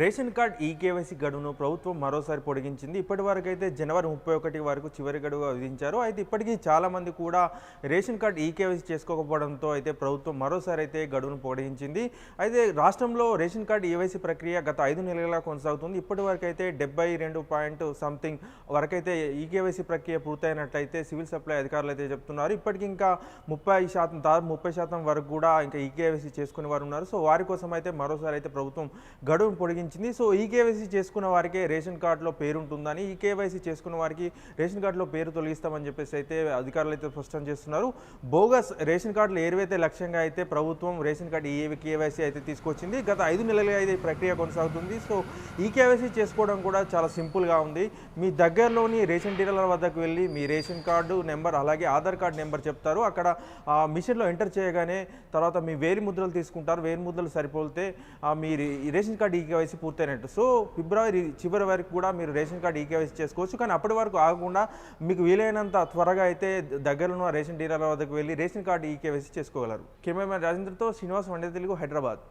Ration card eKYC గడువును ప్రభుత్వం మరోసారి పొడిగించింది. ఇప్పటి వరకు అయితే జనవరి ముప్పై ఒకటి వరకు చివరి గడువు విధించారు. అయితే ఇప్పటికీ చాలామంది కూడా రేషన్ కార్డ్ ఈకేవైసీ చేసుకోకపోవడంతో అయితే ప్రభుత్వం మరోసారి అయితే గడువును పొడిగించింది. అయితే రాష్ట్రంలో రేషన్ కార్డ్ ఈవైసీ ప్రక్రియ గత ఐదు నెలలుగా కొనసాగుతుంది. ఇప్పటి వరకు అయితే డెబ్బై రెండు పాయింట్ సంథింగ్ వరకైతే ఈకేవైసీ ప్రక్రియ పూర్తయినట్లయితే సివిల్ సప్లై అధికారులు అయితే చెప్తున్నారు. ఇప్పటికీ ఇంకా ముప్పై శాతం దాదాపు ముప్పై శాతం వరకు కూడా ఇంకా ఈకేవైసీ చేసుకునే వారు ఉన్నారు. సో వారి కోసం అయితే మరోసారి అయితే ప్రభుత్వం గడువును పొడిగించింది. సో ఈ కేవైసీ చేసుకున్న వారికే రేషన్ కార్డులో పేరు ఉంటుందని ఈ కేవైసీ చేసుకున్న వారికి రేషన్ కార్డులో పేరు తొలగిస్తామని చెప్పేసి అయితే అధికారులు అయితే స్పష్టం చేస్తున్నారు. బోగస్ రేషన్ కార్డులు ఏవైతే లక్ష్యంగా అయితే ప్రభుత్వం రేషన్ కార్డు ఈ కేవైసీ అయితే తీసుకొచ్చింది గత ఐదు నెలలుగా అయితే ఈ ప్రక్రియ కొనసాగుతుంది. సో ఈ కేవైసీ చేసుకోవడం కూడా చాలా సింపుల్గా ఉంది. మీ దగ్గరలోని రేషన్ డీలర్ల వద్దకు వెళ్ళి మీ రేషన్ కార్డు నెంబర్ అలాగే ఆధార్ కార్డు నెంబర్ చెప్తారు. అక్కడ ఆ మిషన్లో ఎంటర్ చేయగానే తర్వాత మీ వేలి ముద్రలు తీసుకుంటారు వేలి ముద్రలు సరిపోతే మీ మీ కార్డు ఈ కేవైసీ కేవైసీ పూర్తయినట్టు. సో ఫిబ్రవరి చివరి వరకు కూడా మీరు రేషన్ కార్డు ఈకేవైసీ చేసుకోవచ్చు. కానీ అప్పటి వరకు ఆగకుండా మీకు వీలైనంత త్వరగా అయితే దగ్గరలో ఉన్న రేషన్ డీలర్ల వద్దకు వెళ్ళి రేషన్ కార్డు ఈకేవైసీ చేసుకోగలరు. కెమెరామెన్ రాజేంద్రతో శ్రీనివాస్ వండే తెలుగు హైదరాబాద్.